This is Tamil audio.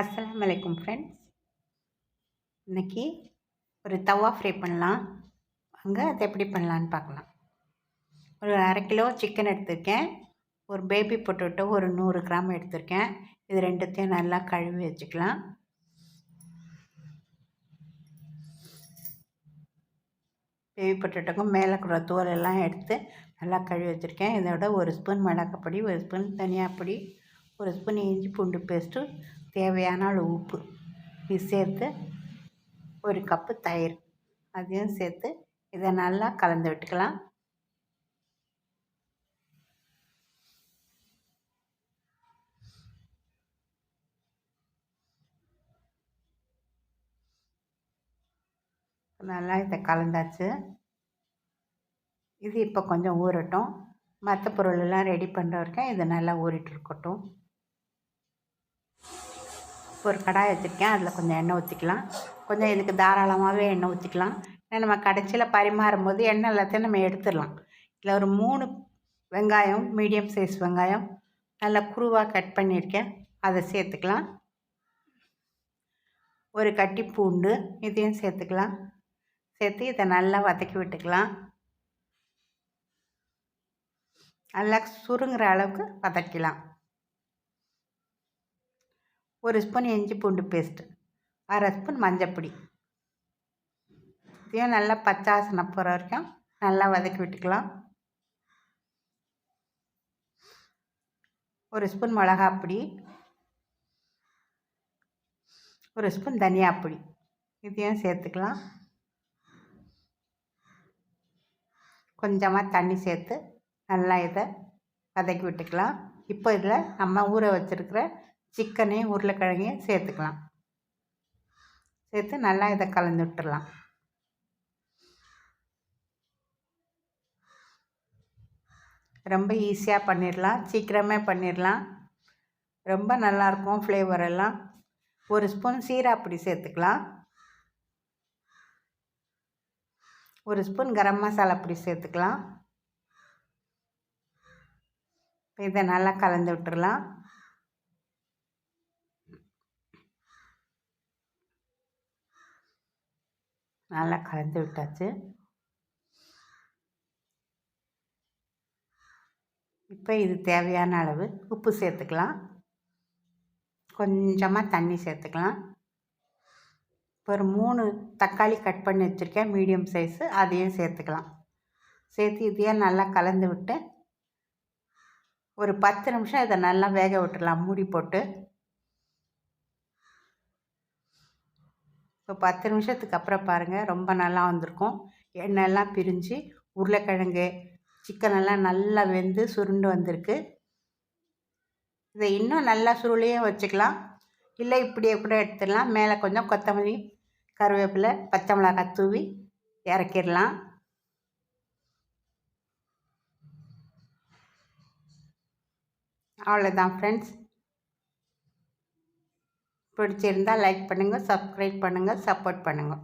அஸ்லாம் அலைக்கும் ஃப்ரெண்ட்ஸ் இன்றைக்கி ஒரு தவா ஃப்ரை பண்ணலாம். அங்கே அதை எப்படி பண்ணலான்னு பார்க்கலாம். ஒரு அரை கிலோ சிக்கன் எடுத்திருக்கேன். ஒரு பேபி பொட்டோட்டோ ஒரு நூறு கிராம் எடுத்திருக்கேன். இது ரெண்டுத்தையும் நல்லா கழுவி வச்சுக்கலாம். பேபி பொட்டோட்டோக்கும் மேலே கூட தோல் எல்லாம் எடுத்து நல்லா கழுவி வச்சுருக்கேன். இதோட ஒரு ஸ்பூன் மிளகாப்பொடி ஒரு ஸ்பூன் தனியாப்பொடி ஒரு ஸ்பூன் இஞ்சி பூண்டு பேஸ்ட்டு தேவையான அளவு உப்பு. இது சேர்த்து ஒரு கப்பு தயிர். அதையும் சேர்த்து இதை நல்லா கலந்து விட்டுக்கலாம். நல்லா இதை கலந்தாச்சு. இது இப்போ கொஞ்சம் ஊறட்டும். மற்ற பொருளெல்லாம் ரெடி பண்ணுற வரைக்கும் இது நல்லா ஊறிட்டு இருக்கட்டும். ஒரு கடாய் வச்சுருக்கேன் அதில் கொஞ்சம் எண்ணெய் ஊற்றிக்கலாம். கொஞ்சம் இதுக்கு தாராளமாகவே எண்ணெய் ஊற்றிக்கலாம். ஏன்னா நம்ம கடைசியில் பரிமாறும் போது எண்ணெய் எல்லாத்தையும் நம்ம எடுத்துடலாம். இதில் ஒரு மூணு வெங்காயம் மீடியம் சைஸ் வெங்காயம் நல்லா குருவாக கட் பண்ணியிருக்கேன். அதை சேர்த்துக்கலாம். ஒரு கட்டி பூண்டு இதையும் சேர்த்துக்கலாம். சேர்த்து இதை நல்லா வதக்கி விட்டுக்கலாம். நல்லா சுருங்குற அளவுக்கு வதக்கலாம். ஒரு ஸ்பூன் இஞ்சி பூண்டு பேஸ்ட்டு அரை ஸ்பூன் மஞ்சப்பொடி இதையும் நல்லா பச்சாசனை போகிற வரைக்கும் நல்லா வதக்கி விட்டுக்கலாம். ஒரு ஸ்பூன் மிளகாப்பொடி ஒரு ஸ்பூன் தனியாப்பொடி இதையும் சேர்த்துக்கலாம். கொஞ்சமாக தண்ணி சேர்த்து நல்லா இதை வதக்கி விட்டுக்கலாம். இப்போ இதில் நம்ம ஊற வச்சுருக்கிற சிக்கனையும் உருளைக்கிழங்கையும் சேர்த்துக்கலாம். சேர்த்து நல்லா இதை கலந்து விட்டுடலாம் ரொம்ப ஈஸியாக பண்ணிடலாம். சீக்கிரமே பண்ணிடலாம். ரொம்ப நல்லாயிருக்கும் ஃப்ளேவர் எல்லாம். ஒரு ஸ்பூன் சீராப்பொடி சேர்த்துக்கலாம். ஒரு ஸ்பூன் கரம் மசாலா அப்படி சேர்த்துக்கலாம். இதை நல்லா கலந்து விட்டுடலாம் நல்லா கலந்து விட்டாச்சு. இப்போ இது தேவையான அளவு உப்பு சேர்த்துக்கலாம். கொஞ்சமாக தண்ணி சேர்த்துக்கலாம். இப்போ ஒரு மூணு தக்காளி கட் பண்ணி வச்சுருக்கேன் மீடியம் சைஸு அதையும் சேர்த்துக்கலாம். சேர்த்து இதையும் நல்லா கலந்து விட்டு ஒரு பத்து நிமிஷம் இதை நல்லா வேக விட்டுடலாம் மூடி போட்டு. இப்போ பத்து நிமிஷத்துக்கு அப்புறம் பாருங்கள் ரொம்ப நல்லா வந்திருக்கும். எண்ணெயெல்லாம் பிரிஞ்சு உருளைக்கிழங்கு சிக்கனெல்லாம் நல்லா வெந்து சுருண்டு வந்திருக்கு. இதை இன்னும் நல்லா சுருளையும் வச்சுக்கலாம். இல்லை இப்படியே கூட எடுத்துடலாம். மேலே கொஞ்சம் கொத்தமல்லி கருவேப்பிலை பச்சை மிளகாய் தூவி இறக்கிடலாம். அவ்வளோதான் ஃப்ரெண்ட்ஸ் பிடிச்சிருந்தால் லைக் பண்ணுங்கள் சப்ஸ்கிரைப் பண்ணுங்கள் சப்போர்ட் பண்ணுங்கள்